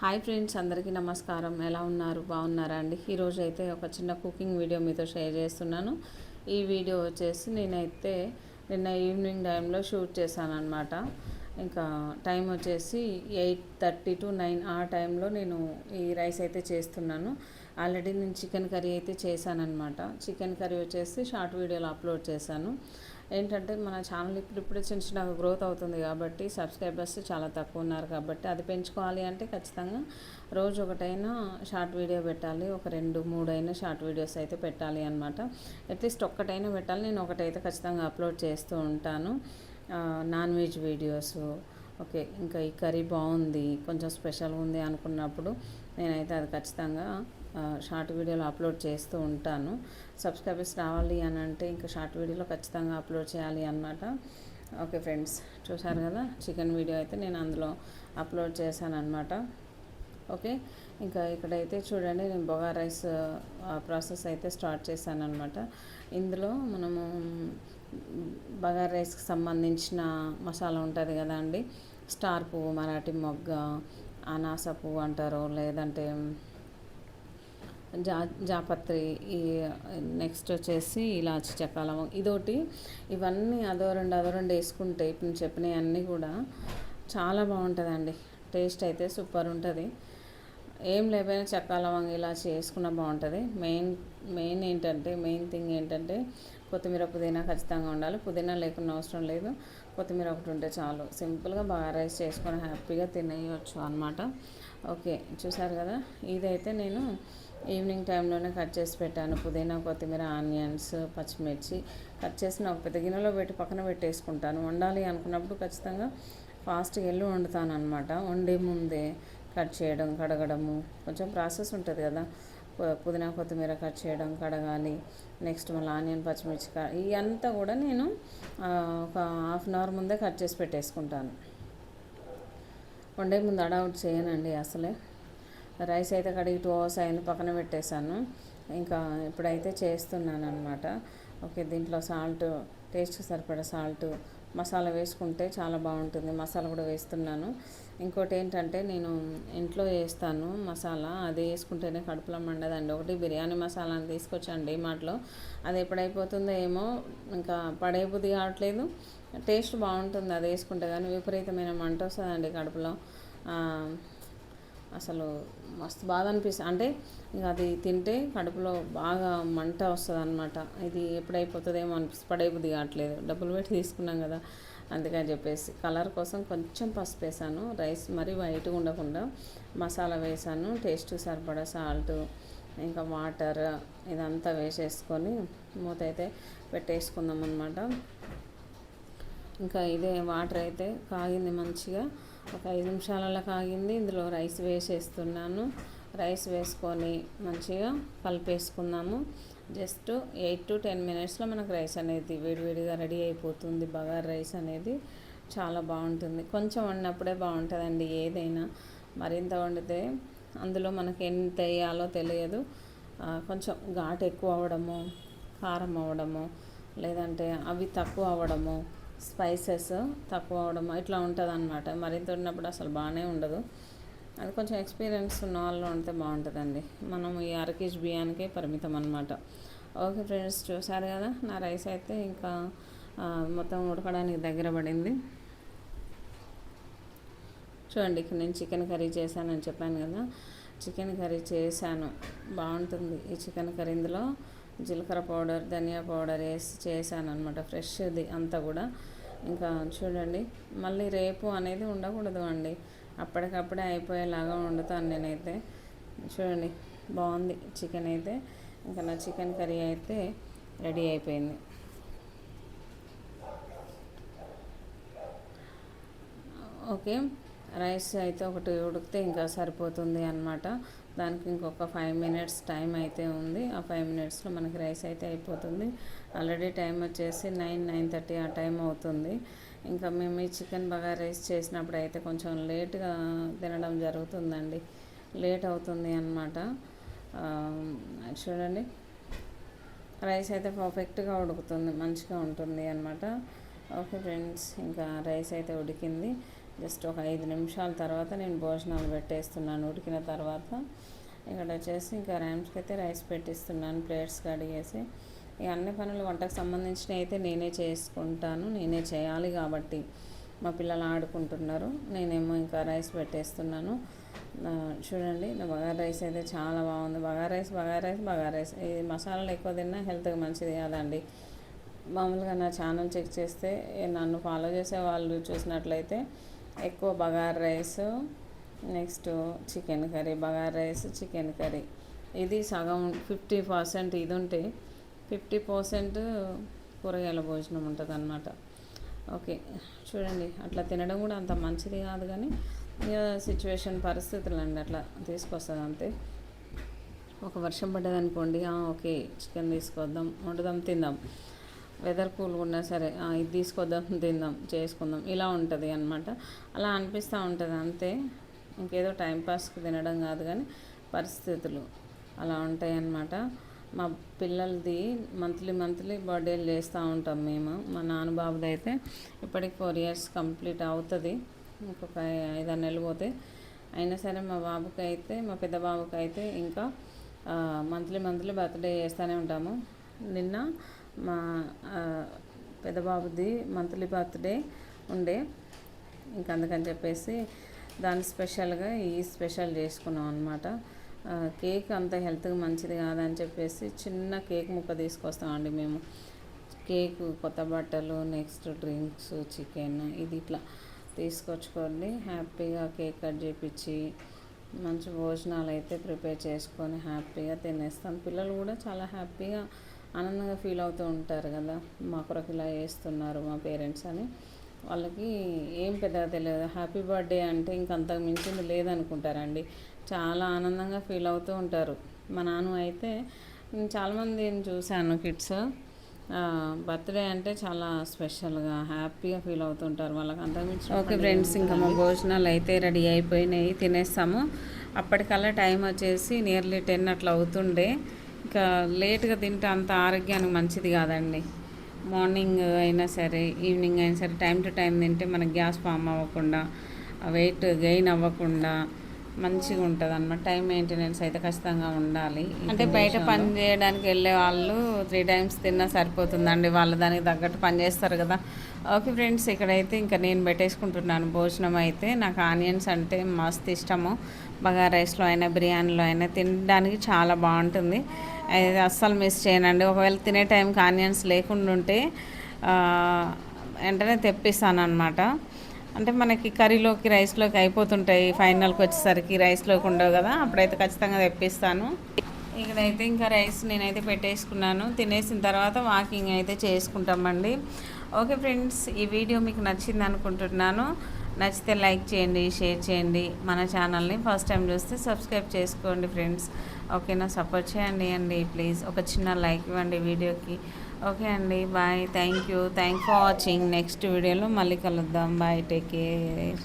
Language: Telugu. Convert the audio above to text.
హాయ్ ఫ్రెండ్స్ అందరికీ నమస్కారం. ఎలా ఉన్నారు? బాగున్నారా అండి? ఈరోజు అయితే ఒక చిన్న కుకింగ్ వీడియో మీతో షేర్ చేస్తున్నాను. ఈ వీడియో వచ్చేసి నేనైతే నిన్న ఈవినింగ్ టైంలో షూట్ చేశాను అనమాట ఇంకా టైం వచ్చేసి ఎయిట్ థర్టీ టు నైన్ ఆ టైంలో నేను ఈ రైస్ అయితే చేస్తున్నాను. ఆల్రెడీ నేను చికెన్ కర్రీ అయితే చేశానమాట చికెన్ కర్రీ వచ్చేసి షార్ట్ వీడియోలో అప్లోడ్ చేశాను. ఏంటంటే మన ఛానల్ ఇప్పుడు చిన్న చిన్న గ్రోత్ అవుతుంది కాబట్టి సబ్స్క్రైబర్స్ చాలా తక్కువ ఉన్నారు కాబట్టి అది పెంచుకోవాలి అంటే ఖచ్చితంగా రోజు ఒకటైనా షార్ట్ వీడియో పెట్టాలి. ఒక రెండు మూడు అయినా షార్ట్ వీడియోస్ అయితే పెట్టాలి అనమాట అట్లీస్ట్ ఒక్కటైనా పెట్టాలి. నేను ఒకటైతే ఖచ్చితంగా అప్లోడ్ చేస్తూ ఉంటాను. నాన్ వెజ్ వీడియోస్ ఓకే ఇంకా ఈ కర్రీ బాగుంది కొంచెం స్పెషల్గా ఉంది అనుకున్నప్పుడు నేనైతే అది ఖచ్చితంగా షార్ట్ వీడియోలు అప్లోడ్ చేస్తూ ఉంటాను. సబ్స్క్రైబర్స్ రావాలి అని అంటే ఇంకా షార్ట్ వీడియోలో ఖచ్చితంగా అప్లోడ్ చేయాలి అనమాట ఓకే ఫ్రెండ్స్ చూసారు కదా? చికెన్ వీడియో అయితే నేను అందులో అప్లోడ్ చేశాను అనమాట ఓకే? ఇంకా ఇక్కడైతే చూడండి నేను బొగా రైస్ ప్రాసెస్ అయితే స్టార్ట్ చేశాను అనమాట ఇందులో మనము బగార్ రైస్కి సంబంధించిన మసాలా ఉంటుంది కదా అండి? స్టార్ పువ్వు మరాఠీ మొగ్గ అనాస పువ్వు అంటారు లేదంటే జా జాపత్రి ఈ నెక్స్ట్ వచ్చేసి ఇలాచి చక్కాలం ఇదోటి. ఇవన్నీ అదో రెండు అదో రెండు వేసుకుంటే ఇప్పుడు చెప్పినవి అన్నీ కూడా చాలా బాగుంటుందండి. టేస్ట్ అయితే సూపర్ ఉంటుంది. ఏం లేకపోయినా చెక్క లవంగ ఇలా చేసుకున్న బాగుంటుంది. మెయిన్ మెయిన్ ఏంటంటే మెయిన్ థింగ్ ఏంటంటే కొత్తిమీర పుదీనా ఖచ్చితంగా ఉండాలి. పుదీనా లేకుండా అవసరం లేదు. కొత్తిమీర ఒకటి ఉంటే చాలు. సింపుల్గా బాగా రైస్ చేసుకొని హ్యాపీగా తినేయచ్చు అనమాట ఓకే చూసారు కదా? ఇదైతే నేను ఈవినింగ్ టైంలోనే కట్ చేసి పెట్టాను. పుదీనా కొత్తిమీర ఆనియన్స్ పచ్చిమిర్చి కట్ చేసిన ఒక పెద్ద గిన్నెలో పెట్టి పక్కన పెట్టేసుకుంటాను. వండాలి అనుకున్నప్పుడు ఖచ్చితంగా ఫాస్ట్గా వెళ్ళి వండుతాను అనమాట వండే ముందే కట్ చేయడం కడగడము. కొంచెం ప్రాసెస్ ఉంటుంది కదా. పుదీనా కొత్తిమీర కట్ చేయడం కడగాలి. నెక్స్ట్ మళ్ళీ ఆనియన్ పచ్చిమిర్చి ఇవంతా కూడా నేను ఒక హాఫ్ అన్ అవర్ ముందే కట్ చేసి పెట్టేసుకుంటాను. వండే ముందు అడౌట్ చేయనండి అసలే. రైస్ అయితే కడిగి టూ అవర్స్ అయింది పక్కన పెట్టేశాను. ఇంకా ఇప్పుడైతే చేస్తున్నాను అనమాట ఓకే దీంట్లో సాల్ట్ టేస్ట్కి సరిపడా సాల్ట్ మసాలా వేసుకుంటే చాలా బాగుంటుంది. మసాలా కూడా వేస్తున్నాను. ఇంకోటి ఏంటంటే నేను ఇంట్లో వేస్తాను మసాలా. అది వేసుకుంటేనే కడుపులో మండదండి. ఒకటి బిర్యానీ మసాలాని తీసుకొచ్చాను మాటలో. అది ఎప్పుడైపోతుందో ఏమో ఇంకా పడే బుద్ధి కావట్లేదు. టేస్ట్ బాగుంటుంది అది వేసుకుంటే. కానీ విపరీతమైన మంట వస్తుందండి కడుపులో. అసలు మస్తు బాధ అనిపిస్తుంది అంటే ఇంకా అది తింటే కడుపులో బాగా మంట వస్తుంది అనమాట ఇది ఎప్పుడైపోతుందేమో అనిపిస్తుంది పడే కావట్లేదు. డబ్బులు పెట్టి తీసుకున్నాం కదా అందుకని చెప్పేసి. కలర్ కోసం కొంచెం పసుపు వేసాను రైస్ మరీ వైట్గా ఉండకుండా మసాలా వేసాను టేస్ట్ సరిపడా సాల్ట్ ఇంకా వాటర్ ఇదంతా వేసేసుకొని మూత అయితే పెట్టేసుకుందాం అనమాట ఇంకా ఇదే వాటర్ అయితే కాగింది మంచిగా. ఒక ఐదు నిమిషాలలో కాగింది. ఇందులో రైస్ వేసేస్తున్నాను. రైస్ వేసుకొని మంచిగా కలిపేసుకుందాము. జస్ట్ ఎయిట్ టు టెన్ మినిట్స్లో మనకు రైస్ అనేది వేడివేడిగా రెడీ అయిపోతుంది. బగార్ రైస్ అనేది చాలా బాగుంటుంది. కొంచెం వండినప్పుడే బాగుంటుందండి ఏదైనా. మరింత వండితే అందులో మనకి ఎంత వేయాలో తెలియదు. కొంచెం ఘాటు ఎక్కువ అవ్వడము కారం అవ్వడము లేదంటే అవి తక్కువ అవ్వడము స్పైసెస్ తక్కువ అవడం ఇట్లా ఉంటుంది అనమాట మరింత ఉన్నప్పుడు అసలు బాగానే ఉండదు. అది కొంచెం ఎక్స్పీరియన్స్ ఉన్న వాళ్ళు ఉంటే బాగుంటుందండి. మనం ఈ అరకేజీ బియ్యానికే పరిమితం అనమాట ఓకే ఫ్రెండ్స్ చూసారు కదా? నా రైస్ అయితే ఇంకా మొత్తం ఉడకడానికి దగ్గర పడింది. చూడండి ఇక్కడ నేను చికెన్ కర్రీ చేశానని చెప్పాను కదా? చికెన్ కర్రీ చేశాను. బాగుంటుంది ఈ చికెన్ కర్రీ ఇందులో. జీలకర్ర పౌడర్ ధనియా పౌడర్ వేసి చేశాను అనమాట ఫ్రెష్ది అంతా కూడా. ఇంకా చూడండి మళ్ళీ రేపు అనేది ఉండకూడదు అండి. అప్పటికప్పుడే అయిపోయేలాగా వండుతాను నేనైతే. చూడండి బాగుంది చికెన్ అయితే. ఇంకా నా చికెన్ కర్రీ అయితే రెడీ అయిపోయింది. ఓకే. రైస్ అయితే ఒకటి ఉడికితే ఇంకా సరిపోతుంది అనమాట దానికి ఇంకొక ఫైవ్ మినిట్స్ టైం అయితే ఉంది. ఆ ఫైవ్ మినిట్స్లో మనకి రైస్ అయితే అయిపోతుంది. ఆల్రెడీ టైం వచ్చేసి నైన్ నైన్ థర్టీ ఆ టైం అవుతుంది. ఇంకా మేము ఈ చికెన్ బాగా రైస్ చేసినప్పుడు అయితే కొంచెం లేట్గా తినడం జరుగుతుందండి. లేట్ అవుతుంది అనమాట చూడండి. రైస్ అయితే పర్ఫెక్ట్గా ఉడుకుతుంది. మంచిగా ఉంటుంది అనమాట ఓకే ఫ్రెండ్స్ ఇంకా రైస్ అయితే ఉడికింది. జస్ట్ ఒక ఐదు నిమిషాల తర్వాత నేను భోజనాలు పెట్టేస్తున్నాను. ఉడికిన తర్వాత ఇక్కడ వచ్చేసి ఇంకా ర్యామ్స్కి అయితే రైస్ పెట్టిస్తున్నాను ప్లేట్స్ కడిగేసి ఇక అన్ని పనులు వంటకు సంబంధించినవి అయితే నేనే చేసుకుంటాను. నేనే చేయాలి కాబట్టి మా పిల్లలు ఆడుకుంటున్నారు. నేనేమో ఇంకా రైస్ పెట్టేస్తున్నాను. చూడండి నా బగారా రైస్ అయితే చాలా బాగుంది. Bagara rice bagara rice bagara rice ఇది మసాలాలు ఎక్కువ తిన్నా హెల్త్కి మంచిది కాదండి. మామూలుగా నా ఛానల్ చెక్ చేస్తే నన్ను ఫాలో చేసే వాళ్ళు చూసినట్లయితే ఎక్కువ bagara rice next chicken curry bagara rice chicken curry. ఇది సగం ఫిఫ్టీ పర్సెంట్ ఇది ఉంటే ఫిఫ్టీ పర్సెంట్ కూరగాయల భోజనం ఉంటుంది అనమాట ఓకే చూడండి. అట్లా తినడం కూడా అంత మంచిది కాదు కానీ సిచ్యువేషన్ పరిస్థితులు అండి అట్లా తీసుకొస్తుంది అంతే. ఒక వర్షం పడ్డదనుకోండి ఓకే చికెన్ తీసుకొద్దాం వండుదాం తిందాం. వెదర్ కూల్గా ఉన్నా సరే ఇది తీసుకొద్దాం తిందాం చేసుకుందాం ఇలా ఉంటుంది అనమాట అలా అనిపిస్తూ ఉంటుంది అంతే. ఇంకేదో టైంపాస్కి తినడం కాదు కానీ పరిస్థితులు అలా ఉంటాయి అన్నమాట. మా పిల్లలది మంత్లీ మంత్లీ బర్త్డేలు చేస్తూ ఉంటాం మేము. మా నాన్నబాబుది అయితే ఇప్పటికి ఫోర్ ఇయర్స్ కంప్లీట్ అవుతుంది. ఇంకొక ఐదారు నెలలు పోతే అయినా సరే మా బాబుకి అయితే మా పెద్ద బాబుకి అయితే ఇంకా మంత్లీ మంత్లీ బర్త్డే చేస్తూనే ఉంటాము. నిన్న మా పెదబాబుది మంత్లీ బర్త్డే ఉండే. ఇంక అందుకని చెప్పేసి దాని స్పెషల్గా ఈ స్పెషల్ చేసుకున్నాం అనమాట కేక్ అంత హెల్త్కి మంచిది కాదని చెప్పేసి చిన్న కేక్ ముక్క తీసుకొస్తామండి మేము. కేక్ కొత్త బట్టలు నెక్స్ట్ డ్రింక్స్ చికెన్ ఇది ఇట్లా తీసుకొచ్చుకోండి. హ్యాపీగా కేక్ కట్ చేపించి మంచి భోజనాలు అయితే ప్రిపేర్ చేసుకొని హ్యాపీగా తినేస్తాం. పిల్లలు కూడా చాలా హ్యాపీగా ఆనందంగా ఫీల్ అవుతూ ఉంటారు కదా మా కొరకు ఇలా చేస్తున్నారు మా పేరెంట్స్ అని. వాళ్ళకి ఏం పెద్దగా తెలియదు. హ్యాపీ బర్త్డే అంటే ఇంకంతకు మించింది లేదనుకుంటారండి. చాలా ఆనందంగా ఫీల్ అవుతూ ఉంటారు. మా నాన్న అయితే చాలామందిని చూశాను కిడ్స్. బర్త్డే అంటే చాలా స్పెషల్గా హ్యాపీగా ఫీల్ అవుతుంటారు వాళ్ళకి అంతకుమించి ఓకే ఫ్రెండ్స్ ఇంకా మా భోజనాలు అయితే రెడీ అయిపోయినాయి తినేస్తాము. అప్పటికల్లా టైం వచ్చేసి నియర్లీ టెన్ అట్లా అవుతుండే. ఇంకా లేట్గా తింటే అంత ఆరోగ్యానికి మంచిది కాదండి. మార్నింగ్ అయినా సరే ఈవినింగ్ అయినా సరే టైం టు టైం తింటే మనకి గ్యాస్ ఫామ్ అవ్వకుండా వెయిట్ గెయిన్ అవ్వకుండా మంచిగా ఉంటుంది అనమాట టైం మెయింటెనెన్స్ అయితే ఖచ్చితంగా ఉండాలి. అంటే బయట పని చేయడానికి వెళ్ళే వాళ్ళు త్రీ టైమ్స్ తిన్నా సరిపోతుందండి. వాళ్ళు దానికి తగ్గట్టు పని చేస్తారు కదా. ఓకే ఫ్రెండ్స్ ఇక్కడైతే ఇంకా నేను పెట్టేసుకుంటున్నాను భోజనం అయితే. నాకు ఆనియన్స్ అంటే మస్తు ఇష్టము. బగా రైస్లో అయినా బిర్యానీలో అయినా తినడానికి చాలా బాగుంటుంది. అది అస్సలు మిస్ చేయనండి. ఒకవేళ తినే టైంకి ఆనియన్స్ లేకుండా ఉంటే వెంటనే తెప్పిస్తాను అనమాట అంటే మనకి కర్రీలోకి రైస్లోకి అయిపోతుంటాయి. ఫైనల్కి వచ్చేసరికి రైస్లోకి ఉండవు కదా. అప్పుడైతే ఖచ్చితంగా తెప్పిస్తాను. ఇక్కడైతే ఇంకా రైస్ నేనైతే పెట్టేసుకున్నాను. తినేసిన తర్వాత వాకింగ్ అయితే చేసుకుంటామండి. ఓకే ఫ్రెండ్స్ ఈ వీడియో మీకు నచ్చింది అనుకుంటున్నాను. నచ్చితే లైక్ చేయండి షేర్ చేయండి. మన ఛానల్ని ఫస్ట్ టైం చూస్తే సబ్స్క్రైబ్ చేసుకోండి ఫ్రెండ్స్. ఓకేనా? సపోర్ట్ చేయండి అండి ప్లీజ్. ఒక చిన్న లైక్ ఇవ్వండి వీడియోకి. ఓకే అండి bye thank you thank for watching next వీడియోలో మళ్ళీ కలుద్దాం. Bye take care